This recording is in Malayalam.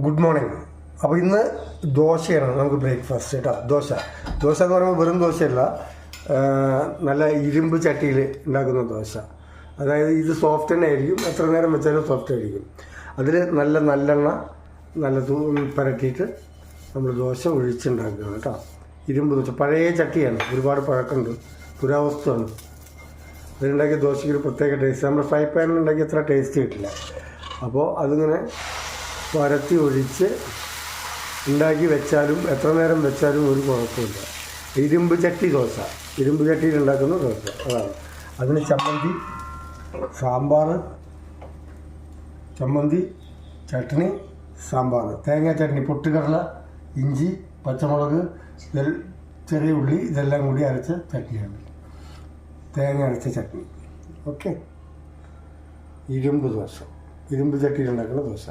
ഗുഡ് മോർണിംഗ് അപ്പോൾ ഇന്ന് ദോശയാണ് നമുക്ക് ബ്രേക്ക്ഫാസ്റ്റ് കേട്ടോ. ദോശ. ദോശ എന്ന് പറയുമ്പോൾ വെറും ദോശയല്ല. നല്ല ഇരുമ്പ് ചട്ടിയിൽ ഉണ്ടാക്കുന്ന ദോശ. അതായത് ഇത് സോഫ്റ്റ് തന്നെ ആയിരിക്കും. എത്ര നേരം വെച്ചാലും സോഫ്റ്റ് ആയിരിക്കും. അതിൽ നല്ല നല്ലെണ്ണ നല്ല പരട്ടിയിട്ട് നമ്മൾ ദോശ ഒഴിച്ചുണ്ടാക്കുകയാണ് കേട്ടോ. ഇരുമ്പ് ദോശ. പഴയ ചട്ടിയാണ്. ഒരുപാട് പഴക്കമുണ്ട്. പുരാവസ്തുവാണ്. അതിലുണ്ടാക്കിയ ദോശയ്ക്ക് ഒരു പ്രത്യേക ടേസ്റ്റ് നമ്മുടെ ഫ്രൈ പാനിൽ ഉണ്ടാക്കിയ അത്ര ടേസ്റ്റ് കിട്ടില്ല. അപ്പോൾ അതിങ്ങനെ പരത്തി ഒഴിച്ച് ഉണ്ടാക്കി വെച്ചാലും എത്ര നേരം വെച്ചാലും ഒരു കുഴപ്പമില്ല. ഇരുമ്പ് ചട്ടി ദോശ. ഇരുമ്പ് ചട്ടിയിൽ ഉണ്ടാക്കുന്ന ദോശ. അതാണ്. അതിന് ചമ്മന്തി സാമ്പാർ ചമ്മന്തി ചട്നി സാമ്പാർ. തേങ്ങ ചട്നി പൊട്ടുകടല ഇഞ്ചി പച്ചമുളക് ചെറിയ ഉള്ളി ഇതെല്ലാം കൂടി അരച്ച ചട്നിയാണ്. തേങ്ങ അരച്ച ചട്നി. ഓക്കെ? ഇരുമ്പ് ദോശ. ഇരുമ്പ് ചട്ടിയിൽ ഉണ്ടാക്കുന്ന ദോശ.